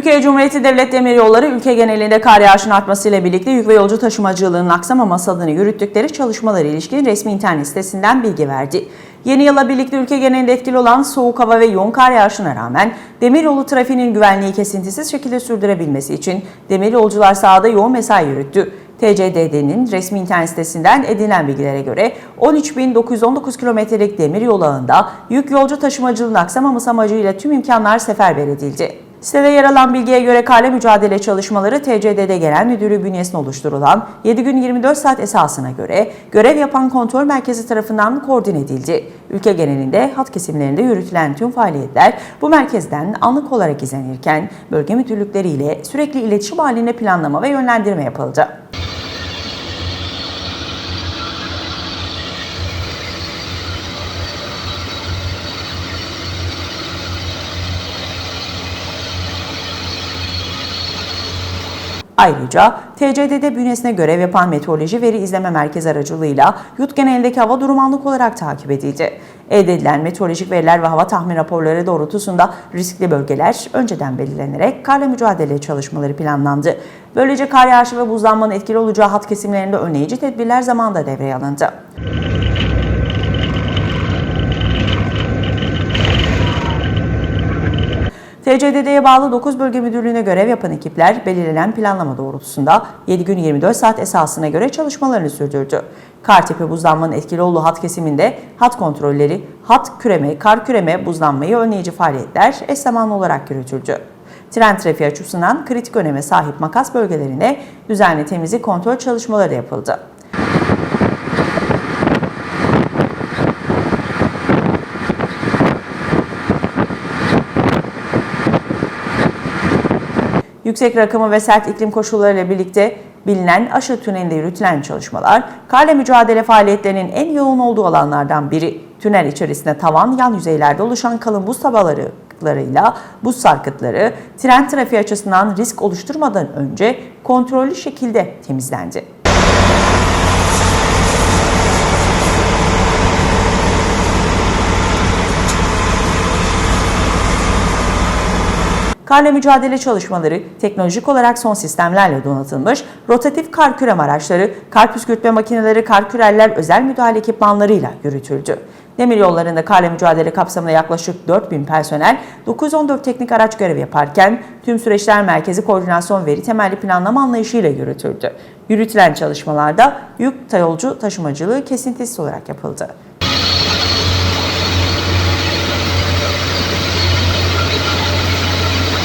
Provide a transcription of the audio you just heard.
Türkiye Cumhuriyeti Devlet Demiryolları ülke genelinde kar yağışının artmasıyla birlikte yük ve yolcu taşımacılığının aksamaması adına yürüttükleri çalışmalara ilişkin resmi internet sitesinden bilgi verdi. Yeni yıla birlikte ülke genelinde etkili olan soğuk hava ve yoğun kar yağışına rağmen demiryolu trafiğinin güvenliği kesintisiz şekilde sürdürebilmesi için demir yolcular sahada yoğun mesai yürüttü. TCDD'nin resmi internet sitesinden edinilen bilgilere göre 13.919 kilometrelik demir yol ağında yük yolcu taşımacılığının aksamaması amacıyla tüm imkanlar seferber edildi. Sitede yer alan bilgiye göre karla mücadele çalışmaları TCDD Genel Müdürlüğü bünyesinde oluşturulan 7 gün 24 saat esasına göre görev yapan kontrol merkezi tarafından koordine edildi. Ülke genelinde hat kesimlerinde yürütülen tüm faaliyetler bu merkezden anlık olarak izlenirken bölge müdürlükleriyle sürekli iletişim halinde planlama ve yönlendirme yapıldı. Ayrıca TCDD bünyesine görev yapan Meteoroloji Veri İzleme Merkezi aracılığıyla yurt genelindeki hava durumu anlık olarak takip edildi. Elde edilen meteorolojik veriler ve hava tahmin raporları doğrultusunda riskli bölgeler önceden belirlenerek karla mücadele çalışmaları planlandı. Böylece kar yağışı ve buzlanmanın etkili olacağı hat kesimlerinde önleyici tedbirler zamanında devreye alındı. TCDD'ye bağlı 9 bölge müdürlüğüne görev yapan ekipler belirlenen planlama doğrultusunda 7 gün 24 saat esasına göre çalışmalarını sürdürdü. Kartepe buzlanmanın etkili olduğu hat kesiminde hat kontrolleri, hat küreme, kar küreme, buzlanmayı önleyici faaliyetler eş zamanlı olarak yürütüldü. Tren trafiği açısından kritik öneme sahip makas bölgelerine düzenli temizlik kontrol çalışmaları yapıldı. Yüksek rakımı ve sert iklim koşullarıyla birlikte bilinen Aşı Tüneli'nde yürütülen çalışmalar, karla mücadele faaliyetlerinin en yoğun olduğu alanlardan biri. Tünel içerisinde tavan yan yüzeylerde oluşan kalın buz tabalarıyla buz sarkıtları tren trafiği açısından risk oluşturmadan önce kontrollü şekilde temizlendi. Karla mücadele çalışmaları teknolojik olarak son sistemlerle donatılmış, rotatif kar kürem araçları, kar püskürtme makineleri, kar küreller özel müdahale ekipmanlarıyla yürütüldü. Demir yollarında karla mücadele kapsamında yaklaşık 4000 personel 914 teknik araç görev yaparken tüm süreçler merkezi koordinasyon veri temelli planlama anlayışıyla yürütüldü. Yürütülen çalışmalarda yük yolcu taşımacılığı kesintisiz olarak yapıldı.